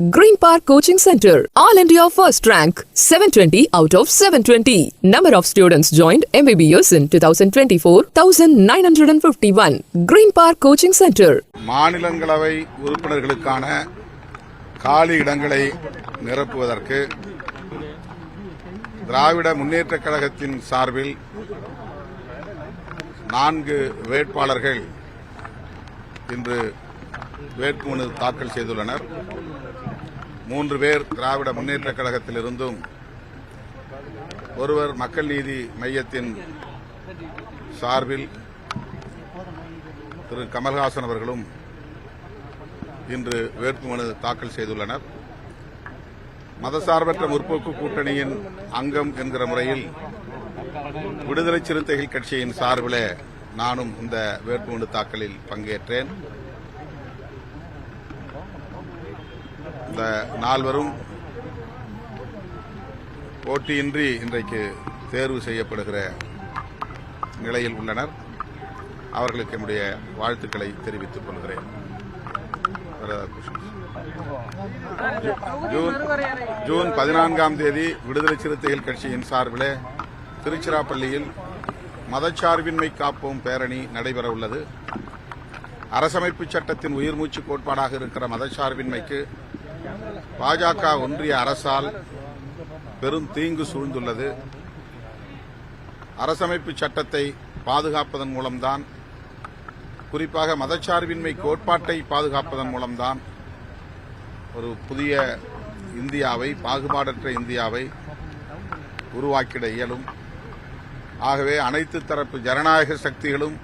Green Park Coaching Center, All India First Rank, 720 out of 720. Number of students joined MBBS in 2024, 1951. Green Park Coaching Center. மாநிலங்களவை உறுப்பினர்களுக்கான காலி இடங்களை நிரப்புவதற்கு திராவிட முன்னேற்றக் கழகத்தின் சார்பில் நான்கு வேட்பாளர்கள் இன்று வேட்புமனு தாக்கல் செய்துள்ளனர் மூன்று பேர் திராவிட முன்னேற்றக் கழகத்திலிருந்தும் ஒருவர் மக்கள் நீதி மையத்தின் சார்பில் திரு கமல்ஹாசன் அவர்களும் இன்று வேட்புமனு தாக்கல் செய்துள்ளனர். மதசார்பற்ற முற்போக்கு கூட்டணியின் அங்கம் என்கிற முறையில் விடுதலை சிறுத்தைகள் கட்சியின் சார்பில் நானும் இந்த வேட்புமனு தாக்கலில் பங்கேற்றேன். இந்த நால்வரும் போட்டியின்றி இன்றைக்கு தேர்வு செய்யப்படுகிற நிலையில் உள்ளனர். அவர்களுக்கு என்னுடைய வாழ்த்துக்களை தெரிவித்துக் கொள்கிறேன். ஜூன் ஜூன் பதினான்காம் தேதி விடுதலை சிறுத்தைகள் கட்சியின் சார்பில் திருச்சிராப்பள்ளியில் மதச்சார்பின்மை காப்போம் பேரணி நடைபெற உள்ளது. அரசமைப்பு சட்டத்தின் உயிர்மூச்சு கோட்பாடாக இருக்கிற மதச்சார்பின்மைக்கு பாஜக ஒன்றிய அரசால் பெரும் தீங்கு சூழ்ந்துள்ளது. அரசமைப்பு சட்டத்தை பாதுகாப்பதன் மூலம்தான் குறிப்பாக மதச்சார்பின்மை கோட்பாட்டை பாதுகாப்பதன் மூலம்தான் ஒரு புதிய இந்தியாவை பாகுபாடற்ற இந்தியாவை உருவாக்கிட இயலும். ஆகவே அனைத்து தரப்பு ஜனநாயக சக்திகளும்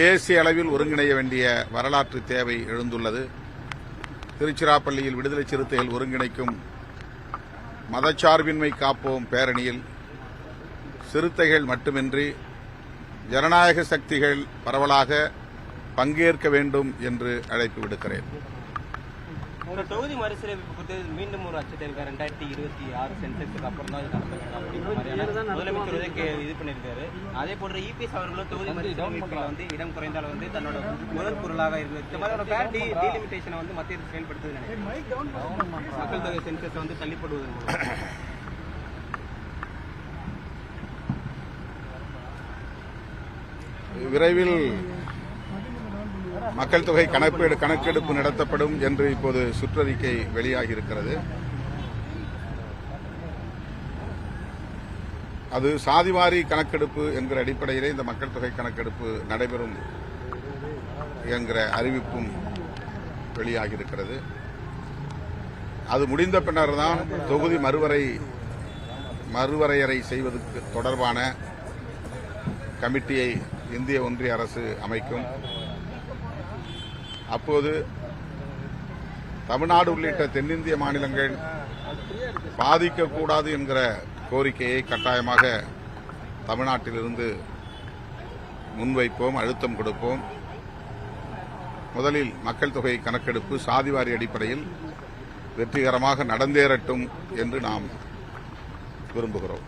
தேசிய அளவில் ஒருங்கிணைய வேண்டிய வரலாற்று தேவை எழுந்துள்ளது. திருச்சிராப்பள்ளியில் விடுதலை சிறுத்தைகள் ஒருங்கிணைக்கும் மதச்சார்பின்மை காப்போம் பேரணியில் சிறுத்தைகள் மட்டுமின்றி ஜனநாயக சக்திகள் பரவலாக பங்கேற்க வேண்டும் என்று அழைப்பு விடுக்கிறேன். உங்க தொகுதி மறுசீரமைப்பு குறித்து மீண்டும் ஒரு அச்சத்தை இருக்கா ரெண்டாயிரத்தி இருபத்தி ஆறு சென்செக்ஸுக்கு அப்புறம் தான் இது நடத்த வேண்டும் அப்படிங்கிற முதலமைச்சர் வந்து இது பண்ணியிருக்காரு. அதே போன்ற இபிஎஸ் அவர்களும் தொகுதி மறுசீரமைப்புல வந்து இடம் குறைந்தால் வந்து தன்னோட முதல் பொருளாக இருக்குது இந்த மாதிரியான ஃபேர் டி டீலிமிட்டேஷனை வந்து மத்திய அரசு செயல்படுத்துது நினைக்கிறேன். மக்கள் தொகை சென்சஸ் வந்து தள்ளிப்படுவது மூலம். விரைவில் மக்கள் தொகை கணக்கெடு கணக்கெடுப்பு நடத்தப்படும் என்று இப்போது சுற்றறிக்கை வெளியாகி இருக்கிறது அது சாதிவாரி கணக்கெடுப்பு என்கிற அடிப்படையிலே இந்த மக்கள் தொகை கணக்கெடுப்பு நடைபெறும் என்கிற அறிவிப்பும் வெளியாகியிருக்கிறது. அது முடிந்த பின்னர் தான் தொகுதி மறுவரை மறுவரையறை செய்வதற்கு தொடர்பான கமிட்டியை இந்திய ஒன்றிய அரசு அமைக்கும். அப்போது தமிழ்நாடு உள்ளிட்ட தென்னிந்திய மாநிலங்கள் பாதிக்கக்கூடாது என்கிற கோரிக்கையை கட்டாயமாக தமிழ்நாட்டிலிருந்து முன்வைப்போம் அழுத்தம் கொடுப்போம். முதலில் மக்கள் தொகை கணக்கெடுப்பு சாதிவாரி அடிப்படையில் வெற்றிகரமாக நடந்தேறட்டும் என்று நாம் விரும்புகிறோம்.